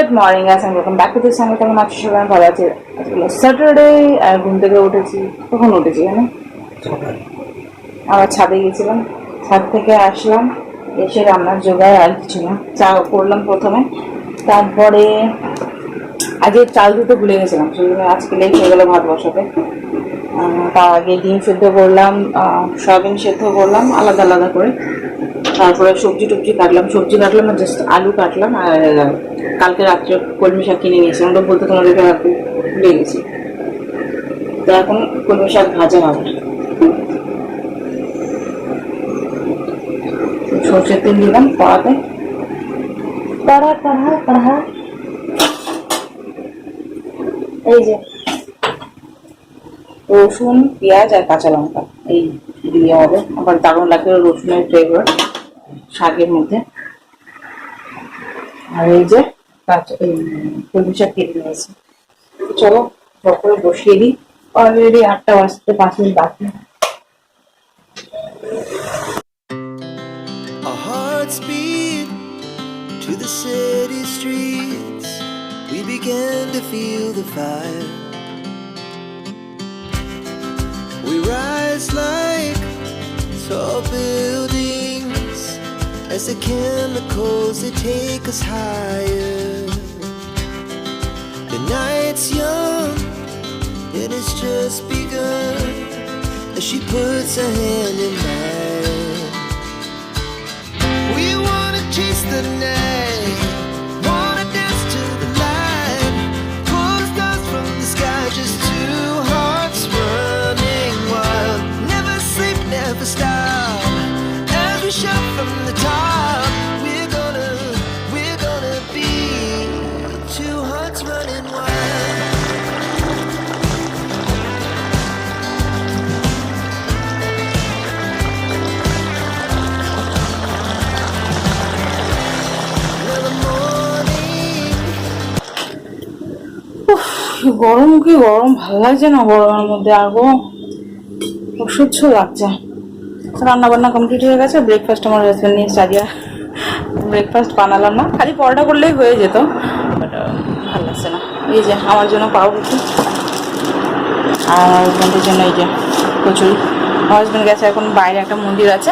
Good morning guys আমি welcome back to this channel কেমন আছো সবাই? ভালো আছে। স্যাটারডে আর ঘুম থেকে উঠেছি। কখন উঠেছি জানো আবার ছাদে গেছিলাম ছাদ থেকে আসলাম এসে রান্নার জোগাড় আর কিছু না। চা করলাম প্রথমে। তারপরে আগে চাল দিতে ভুলে গেছিলাম সেই জন্য আজকে লেট হয়ে গেলো ভাত বসাতে। তার আগে ডিম সেদ্ধ করলাম সয়াবিন সেদ্ধ করলাম আলাদা আলাদা করে। তারপরে সবজি টবজি কাটলাম। সবজি কাটলাম আর জাস্ট আলু কাটলাম আর কালকে রাত্রে কলমি শাক কিনে নিয়েছি। ওটা বলতে তোমাদেরকে ভুলে গেছি। তো এখন কলমি শাক ভাজা হবে। সর্ষের তেল দিলাম কড়াতে। কড়া কড়া কড়া। এই যে। রসুন পেঁয়াজ আর কাঁচা লঙ্কা। এই দিয়ে হবে। আবার দারুণ লাগবে রসুনের ফ্লেভার শাকের মধ্যে আর এই যে কাঁচা এই কলমি শাক কেটে নিয়েছি চলো সব করে বসিয়ে দিই অলরেডি আটটা বাজতে পাঁচ মিনিট বাকি Our hearts beat to the city streets. We began to feel the fire. We rise like tall buildings the chemicals they take us higher. The night's young and it's just begun as she puts her hand in mine. We wanna chase the night, wanna dance to the light. Stars from the sky, just two hearts running wild. Never sleep, never stop. As we shout from the গরম কি গরম ভালো লাগছে না গরমের মধ্যে আর গো অসহ্য লাগছে রান্না বান্না কমপ্লিট হয়ে গেছে ব্রেকফাস্ট আমার হাজব্যান্ড নিয়ে চালিয়ে ব্রেকফাস্ট বানালাম না খালি পরোটা করলেই হয়ে যেত। এই যে আমার জন্য পাউরুটি আর হাজব্যান্ডের জন্য এই যে কচুরি। হাজব্যান্ড গেছে এখন বাইরে একটা মন্দির আছে।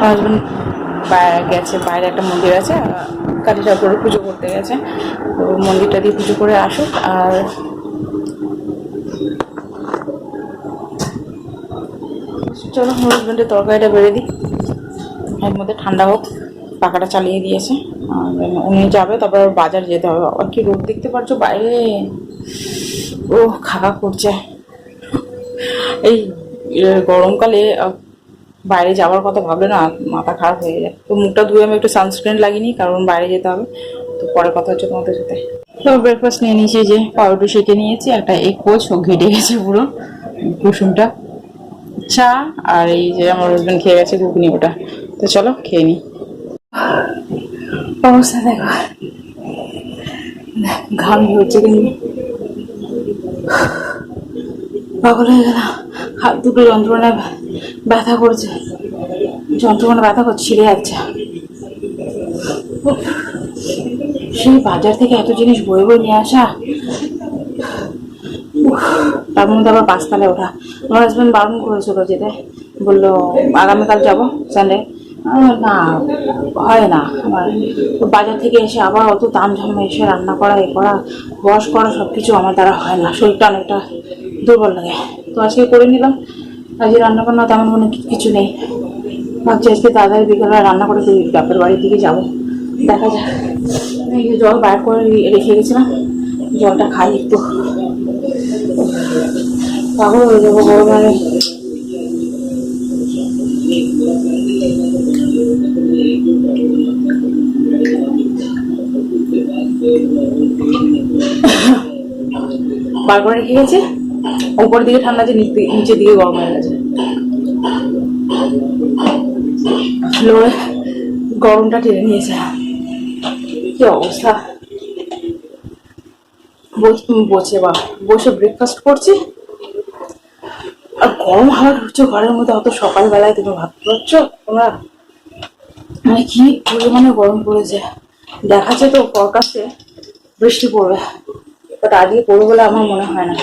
হাজব্যান্ড গেছে, বাইরে একটা মন্দির আছে। কালী ঠাকুরের পুজো করতে গেছে। তো মন্দিরটা দিয়ে পুজো করে আসুক। আর চলো হাজব্যান্ডের তরকারিটা বেড়ে দিই এর মধ্যে ঠান্ডা হোক, পাখাটা চালিয়ে দিয়েছে। উনি যাবে, তারপর বাজার যেতে হবে। আবার কি রোদ দেখতে পারছ বাইরে। ও খাকা করছে। এই গরমকালে বাইরে যাওয়ার কথা ভাবলে না, মাথা খারাপ হয়ে যায়। তো মুখটা ধুয়ে আমি একটু সানস্ক্রিন লাগিনি কারণ বাইরে যেতে হবে। তো পরে কথা হচ্ছে তোমাদের সাথে। তো ব্রেকফাস্ট নিয়ে নিয়েছি যে পাউরুটি সেঁকে নিয়েছি, একটা এক কোচ ঘেটে গেছে পুরো, কুসুমটা। চা, আর এই যে আমার হাজব্যান্ড খেয়ে গেছে ঘুগনি ওটা। তো চলো, খেয়ে নিই। অবস্থা দেখো ঘাম হচ্ছে কিন্তু পাগল হয়ে গেলাম। হাত দুটো যন্ত্রণায় ব্যথা করছে। যন্ত্রণা ব্যথা করছে, ছিঁড়ে যাচ্ছে। সেই বাজার থেকে এত জিনিস বয়ে বয়ে নিয়ে আসা? তার মধ্যে আবার পাঁচতলায় ওঠা। আমার হাজব্যান্ড বারণ করেছিল যেতে। বলল, আগামীকাল যাব সানডে না, হয় না। আমার বাজার থেকে এসে আবার অত দাম ঝামে এসে রান্না করা, এ করা ওয়াশ করা সব কিছু আমার দ্বারা হয় না। শরীরটা অনেকটা দুর্বল লাগে। তো আজকে করে নিলাম। আজকে রান্না বান্না তেমন কোনো কিছু নেই। ভাবছি আজকে তাড়াতাড়ি বিকেলবেলা রান্না করে তুই বাপের বাড়ির দিকে যাব। দেখা যাক। জল বার করে রেখে গেছিলাম। জলটা খাই একটু। পাগল হয়ে যাব গরমে বার করে রেখে গেছে। উপর দিকে ঠান্ডা আছে নিচ দিকে- গরম হয়ে গেছে। ফ্লোরে গরমটা টেনে নিয়েছে। কি অবস্থা? বস- বা বসে ব্রেকফাস্ট করছি। গরম হাওয়া ঢুকছে ঘরের মধ্যে অত সকালবেলায় তুমি ভাবতে পারছ? তোমরা মানে কি পরিমাণে গরম পড়েছে? দেখাচ্ছে তো ফরকাস্টে বৃষ্টি পড়বে। বাট আজকে পড়বে বলে আমার মনে হয় না।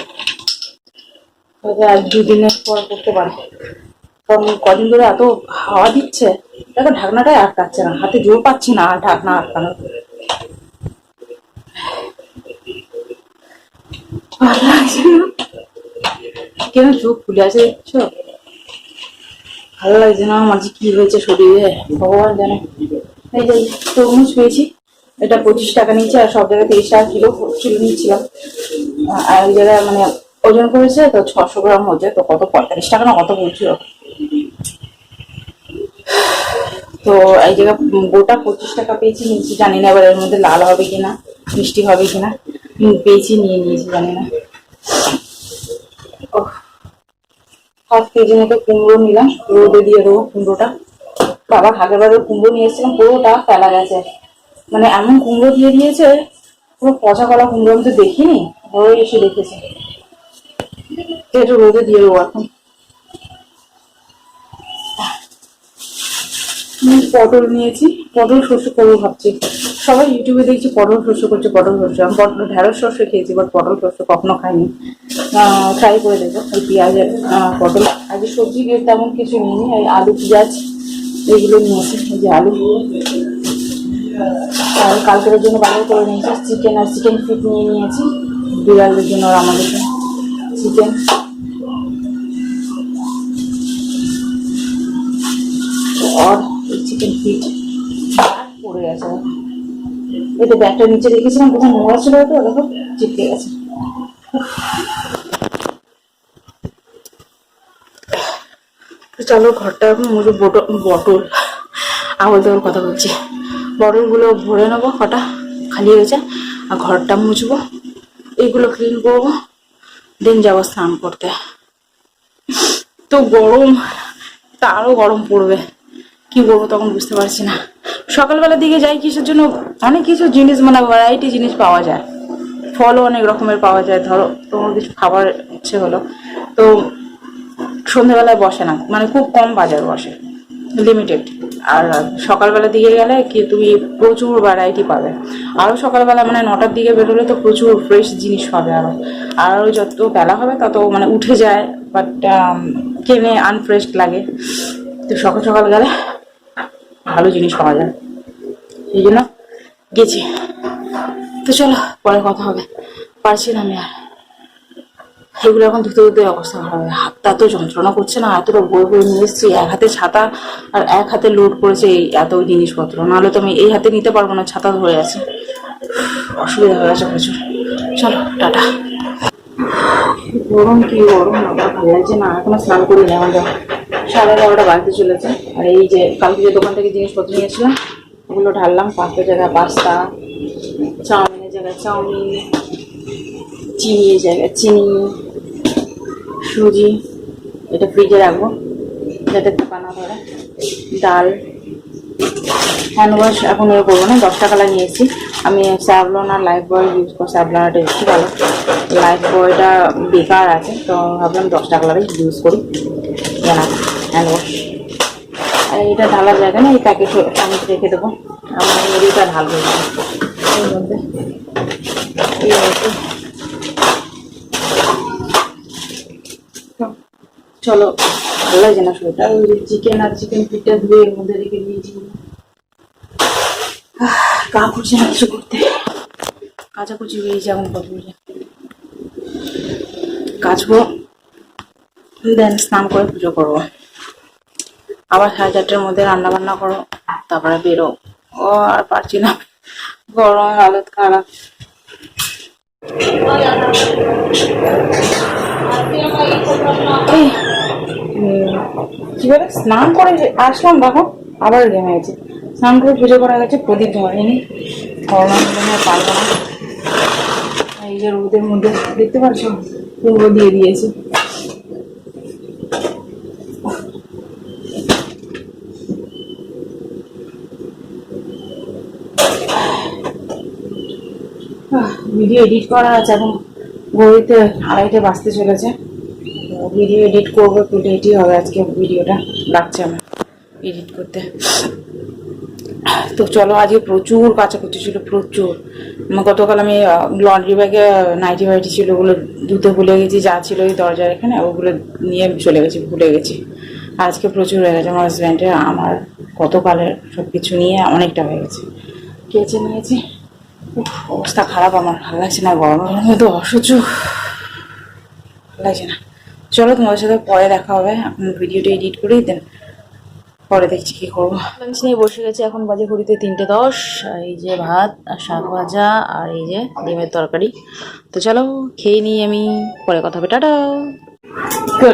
তবে আজ দুদিনের পর পড়তে পারে। কারণ কদিন ধরে এত হাওয়া দিচ্ছে, দেখো ঢাকনাটাই আটকাচ্ছে না, হাতে জোর পাচ্ছি না আর ঢাকনা আটকানো ভালো লাগছে কেন চোখ ফুলে আছে দেখছ ভালো লাগছে না আমার যে কি হয়েছে শরীরে? ভগবান জানে। এই যে তরমুজ পেয়েছি, এটা পঁচিশ টাকা নিচ্ছে আর সব জায়গায় তিরিশ টাকা কিলো কিলো নিচ্ছিলাম আর ওই জায়গায় মানে ওজন করেছে তো ছশো গ্রাম হচ্ছে তো কত পঁয়তাল্লিশ টাকা না কত বলছিল? তো এই জায়গায় গোটা পঁচিশ টাকা পেয়েছি নিয়েছি, জানি না এবার এর মধ্যে লাল হবে কিনা, মিষ্টি হবে কিনা পেয়েছি, নিয়ে নিয়েছি, জানি না। হাফ কেজি মতো কুমড়ো নিলাম, রোদে দিয়ে দেবো কুমড়োটা। বাবা আগের বারে কুমড়ো নিয়ে এসেছিলাম, পুরোটা ফেলা গেছে। মানে এমন কুমড়ো দিয়ে দিয়েছে, পুরো পচা কলা কুমড়ো আমি তো দেখিনি ঘরে এসে দেখেছি। এটা রোদে দিয়ে দেবো এখন। পটল নিয়েছি, পটল শস্য করব ভাবছি। সবাই ইউটিউবে দেখছি পটল শস্য করছে, পটল শস্য আমি পটল, ঢেঁড়স শস্য খেয়েছি বাট পটল শস্য কখনো খাইনি। ট্রাই করে দেবো ওই পেঁয়াজের পটল। আগে সবজি তেমন কিছু নিইনি, এই আলু, পেঁয়াজ এগুলো নিয়েছি, এই যে আলু। আর কালকের জন্য বাজার করে নিয়েছি চিকেন আর চিকেন ফিট নিয়ে নিয়েছি। বিড়ালের জন্য আর আমাদের চিকেন চিকেন ফিট পড়ে গেছে। এটা ব্যাগটা নিচে রেখেছিলাম কোথাও নোংরা ছিল তো দেখো চিপকে গেছে। চলো, ঘরটা এখন বটল। আবল তাবল কথা বলছি। বটলগুলো ভরে নেব, কটা খালি হয়েছে, আর ঘরটা মুছবো। এইগুলো ক্লিন করব। দিন যাব স্নান করতে। তো গরম তা আরও গরম পড়বে। কি করব তখন বুঝতে পারছি না। সকালবেলার দিকে যাই কিসের জন্য, অনেক কিছু জিনিস মানে ভ্যারাইটি জিনিস পাওয়া যায়। ফলও অনেক রকমের পাওয়া যায়, ধরো তোমার কিছু খাবার ইচ্ছে হলো। তো সন্ধ্যেবেলায় বসে না মানে খুব কম বাজার বসে লিমিটেড আর সকালবেলার দিকে গেলে কি তুমি প্রচুর ভ্যারাইটি পাবে। আরও সকালবেলা মানে নটার দিকে বেরোলে তো প্রচুর ফ্রেশ জিনিস পাবে আরও। আরও যত বেলা হবে তত মানে উঠে যায় বাট কেনে আনফ্রেশ লাগে। তো সকাল সকাল গেলে ভালো জিনিস পাওয়া যায়। এই জন্য গেছি। তো চলো, পরে কথা হবে। পারছি না আমি আর। এগুলো এখন ধুতে ধুতে অবস্থা খারাপ হবে হাতটা তো যন্ত্রণা করছে না, এতটা বই বই নিয়ে এসেছি। এক হাতে ছাতা আর এক হাতে লোড করেছে এই এত জিনিসপত্র। নাহলে তো আমি এই হাতে নিতে পারব না, ছাতা ধরে আছে। অসুবিধা হয়ে গেছে প্রচুর। চলো, টাটা। গরম কি গরম ভালো লাগছে না। এখনও স্নান করি না আমাদের সাড়ে এগারোটা বাড়িতে চলেছে। আর এই যে কালকে যে দোকান থেকে জিনিসপত্র নিয়েছিলাম, ওগুলো ঢাললাম পাস্তার জায়গায় পাস্তা, চাউমিনের জায়গায় চাউমিন, চিনি এই জায়গায় চিনি, সুজি, এটা ফ্রিজে রাখব, যাতে পোকা ধরে। ডাল হ্যান্ড ওয়াশ এখন এ করব না দশ টাকা এসেছি আমি স্যাভলন আর লাইফ বয় ইউজ করি, স্যাভলনটা একটু ভালো। লাইফ বয়টা বেকার আছে, তো ভাবলাম দশ টাকা ইউজ করি। জানা ওয়াশ আর, এটা ঢালার জায়গা না? এই প্যাকেট আমি রেখে দেবো। আমার এদিকটা ঢালবো এই চলো, ভালো লাগছে না শরীরটা ওই চিকেন আর চিকেন পিঠটা ধুয়ে এর মধ্যে রেখে দিয়েছি। গা করছে না কিছু করতে। কাচাকুচি হয়েছে এখন কত কাচবো। দেন, স্নান করে পুজো করব। আবার সাড়ে চারটের মধ্যে রান্না বান্না করো, তারপরে বেরো। ও, আর পারছি না। গরমে, হালত খারাপ। কি বলে? স্নান করে আসলাম, দেখো, আবার ঘেমে গেছে। স্নান করে পুজো করা গেছে, প্রদীপ ধরেনি করোনা পারব না। এই যে রোদের মধ্যে, দেখতে পাচ্ছ? কুমড়ো দিয়ে দিয়েছে। ভিডিও এডিট করা আছে এখন ঘড়িতে আড়াইটে বাঁচতে চলেছে। ভিডিও এডিট করব একটু লেটই হবে আজকে ভিডিওটা লাগছে আমার এডিট করতে। তো চলো, আজকে প্রচুর কাচাকুচি ছিল, প্রচুর। গতকাল আমি লন্ড্রি ব্যাগে নাইটি ফাইটি ছিল ওগুলো ধুতে ভুলে গেছি, যা ছিল ওই দরজার এখানে, ওগুলো নিয়ে চলে গেছি, ভুলে গেছি। আজকে প্রচুর হয়ে গেছে, আমার হাজব্যান্ডের আমার গতকালের সব কিছু নিয়ে অনেকটা হয়ে গেছে। কেচে নিয়েছি? অবস্থা খারাপ আমার ভালো লাগছে না গরমের মধ্যে অসহ্য। ভালো লাগছে না। চলো তোমাদের সাথে পরে দেখা হবে এখন ভিডিওটা এডিট করেই দেন পরে দেখছি কি করব। লাঞ্চ নিয়ে বসে গেছে এখন বাজে ঘড়িতে তিনটে দশ এই যে ভাত আর শাক ভাজা আর এই যে ডিমের তরকারি। তো চলো খেয়ে নিই আমি পরে কথা হবে টাটা। তো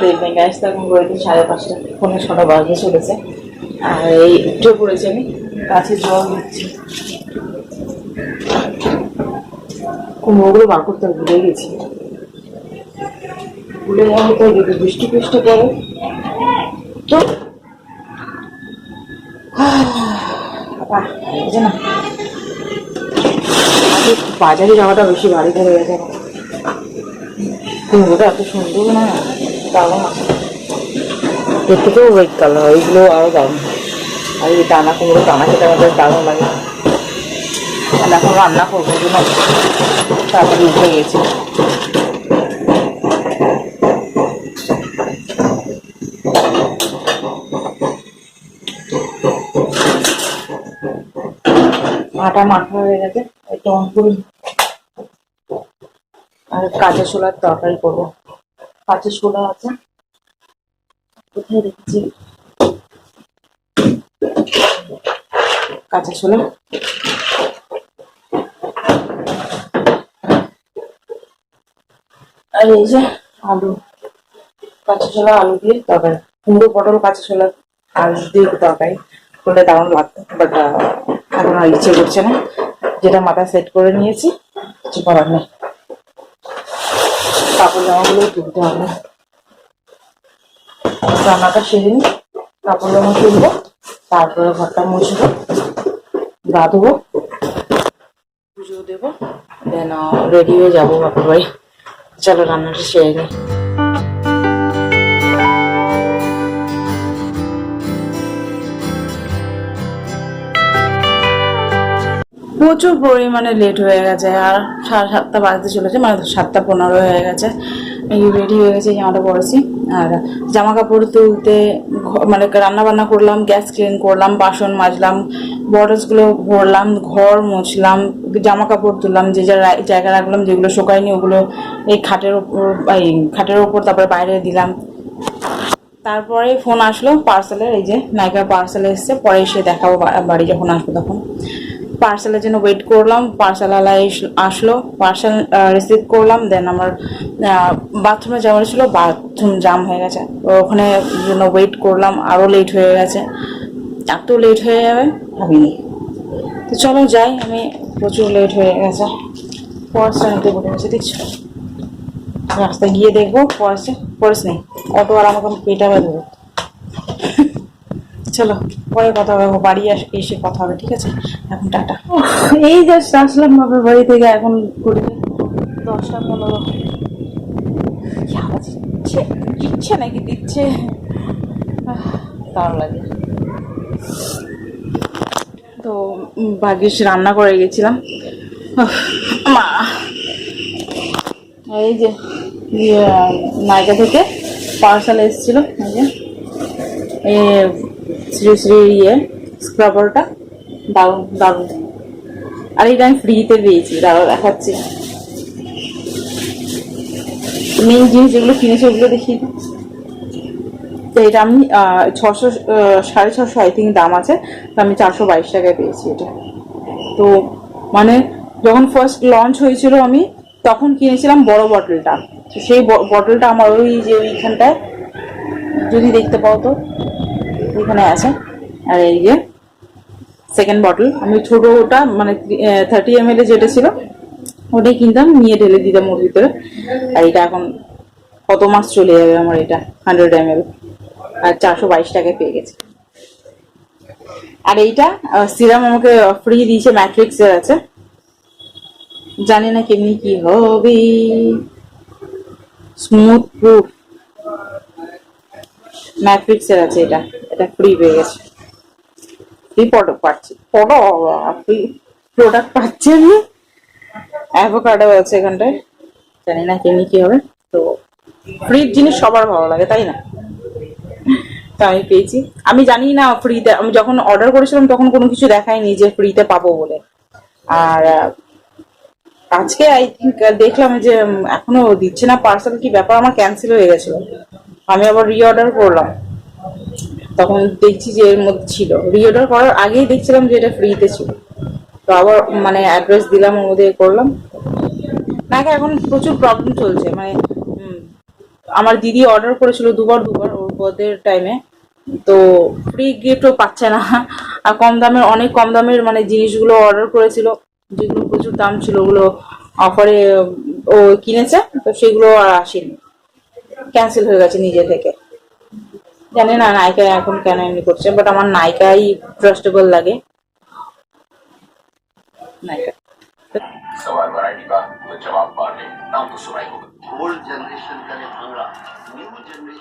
এখন ঘড়িতে সাড়ে পাঁচটা ফোনে ছটা বাজে চলেছে। আর এই উঠে পড়েছে আমি গাছে জল দিচ্ছি। কুমড়োগুলো বার করতে ভুলে গেছি। ভুলে যাওয়া তো যদি বৃষ্টি বৃষ্টি পড়ে। তো না। বাজারে যাওয়াটা বেশি ভারী হয়ে গেছে কুমড়োটা এত সুন্দর না দারুণ আছে এর থেকেও রেড কালার ওইগুলো আরও দারুণ আর এই দানা কুমড়ো দানা খেতে আমাদের দারুণ লাগে। এখন রান্না করব জন্য তাড়াতাড়ি উঠে গেছি আটা মাখা হয়ে গেছে, একটু অন করুন আর কাঁচা ছোলার তরকারি করব। কাঁচা ছোলা আছে। কোথায় রেখেছি? কাঁচা ছোলা। আর এই যে আলু, কাঁচা ছোলা, আলু দিয়ে তরকারি। কুমড়ো, পটল, কাঁচা ছোলা, আলু দিয়ে তরকারি। করলে দারুণ লাগতো বাট এখন আর ইচ্ছে করছে না। যেটা মাথা সেট করে নিয়েছি, কিছু করার নেই। কাপড় জামাগুলো তুলতে হবে। রান্নাটা সেরে নিই, কাপড় জামা তুলবো, তারপরে ঘরটা মুছবো, গা ধোবো, পুজো দেবো দেন রেডি হয়ে যাব বাপের বাড়ি। চলো রান্নাটা সেরে নিই প্রচুর পরিমাণে লেট হয়ে গেছে, আর সাড়ে সাতটা বাজতে চলেছে মানে সাতটা পনেরো হয়ে গেছে। রেডি হয়ে গেছে, জামাটা পরেছি। আর জামা কাপড় তুলতে মানে রান্না বান্না করলাম গ্যাস ক্লিন করলাম, বাসন মাজলাম বটলসগুলো ভরলাম, ঘর মুছলাম জামা কাপড় তুললাম, যে যা জায়গা রাখলাম যেগুলো শুকায়নি ওগুলো এই খাটের ওপর, এই খাটের ওপর তারপরে বাইরে দিলাম। তারপরে ফোন আসলো পার্সেলের এই যে নায়িকার পার্সেল এসছে, পরে এসে দেখাবো বাড়ি যখন আসব তখন। পার্সেলের জন্য ওয়েট করলাম পার্সেল আসলো পার্সেল রিসিভ করলাম দেন আমার বাথরুমে যাওয়ার ছিল বাথরুম জাম হয়ে গেছে। ওখানে জন্য ওয়েট করলাম আরও লেট হয়ে গেছে। এত লেট হয়ে যাবে? ভাবিনি তো চলো যাই, আমি প্রচুর লেট হয়ে গেছে। পর্সটা নিতে বলে গেছে দেখছ। রাস্তায় গিয়ে দেখব পর্সে পর্স নেই। অটো আর আমাকে পেটাবে দেবো চলো পরে কথা হবে বাড়ি এসে কথা হবে ঠিক আছে? এখন টাটা। এই জাস্ট আসলাম বাপের বাড়ি থেকে এখন ঘুরে দশটা পনেরো। দিচ্ছে নাকি দিচ্ছে? দারুণ লাগে। তো ভাগ্যিস রান্না করে গেছিলাম। মা। এই যে ইয়ে, নায়িকা থেকে পার্সেল এসেছিল এই যে। শ্রী শ্রী ইয়ে স্ক্রাবারটা দারুণ দারুণ। আর এটা আমি ফ্রিতে পেয়েছি, দাঁড়াও দেখাচ্ছি। মেন জিনিস যেগুলো কিনেছি ওগুলো দেখি। তো এটা আমি ছশো সাড়ে ছশো আই থিঙ্ক দাম আছে। তো আমি চারশো বাইশ টাকায় পেয়েছি এটা। তো মানে যখন ফার্স্ট লঞ্চ হয়েছিল আমি, তখন কিনেছিলাম বড় বটলটা সেই বটলটা আমার ওই যে ওইখানটায়, যদি দেখতে পাও তো। এখানে আছে। আর এই যে সেকেন্ড বটল আমি ছোটটা মানে থার্টি এম যেটা ছিল, ওটাই কিনতাম, নিয়ে ঢেলে দিতাম ওর ভিতরে। আর এটা এখন কত মাস চলে যাবে আমার এটা হান্ড্রেড এম আর চারশো বাইশ টাকায় পেয়ে গেছে। আর এইটা সিরাম আমাকে ফ্রি দিয়েছে, ম্যাট্রিক্সের আছে। জানি না কেমনি কি হবে। স্মুথ প্রুফ ম্যাট্রিক্সের আছে এটা। এটা ফ্রি পেয়ে গেছে। ফ্রি প্রোডাক্ট পাচ্ছি। ফ্রি প্রোডাক্ট পাচ্ছি আমি অ্যাভোকাডো আছে এখানটায়। জানি না কিনি কি হবে। তো ফ্রি জিনিস সবার ভালো লাগে, তাই না? তো আমি পেয়েছি। আমি জানি না ফ্রিতে আমি যখন অর্ডার করেছিলাম তখন কোনো কিছু দেখায়নি যে ফ্রিতে পাবো বলে। আর আজকে আই থিঙ্ক দেখলাম যে এখনও দিচ্ছে না পার্সেল কি ব্যাপার? আমার ক্যান্সেল হয়ে গেছিল। আমি আবার রিঅর্ডার করলাম। তখন দেখছি যে এর মধ্যে ছিল। রিঅর্ডার করার আগেই দেখছিলাম যে এটা ফ্রিতে ছিল। তো আবার মানে অ্যাড্রেস দিলাম এ করলাম। নাকি এখন প্রচুর প্রবলেম চলছে। মানে আমার দিদি অর্ডার করেছিল দুবার দুবার ওর বার্থডে টাইমে তো ফ্রি গিফটও পাচ্ছে না। আর কম দামের, অনেক কম দামের মানে জিনিসগুলো অর্ডার করেছিল। যেগুলো প্রচুর দাম ছিল, ওগুলো অফারে ও কিনেছে। তো সেগুলো আর আসেনি। ক্যান্সেল হয়ে গেছে নিজে থেকে। জানি না নায়িকা এখন কেন এমনি করছে বাট আমার নায়িকাই ট্রাস্টেবল লাগে নায়িকা सवाल वैरायटी का तो जवाब बांटे नाम तो सुनाई होगा ओल्ड जनरेशन का है भांगड़ा न्यू जनरेशन का हुक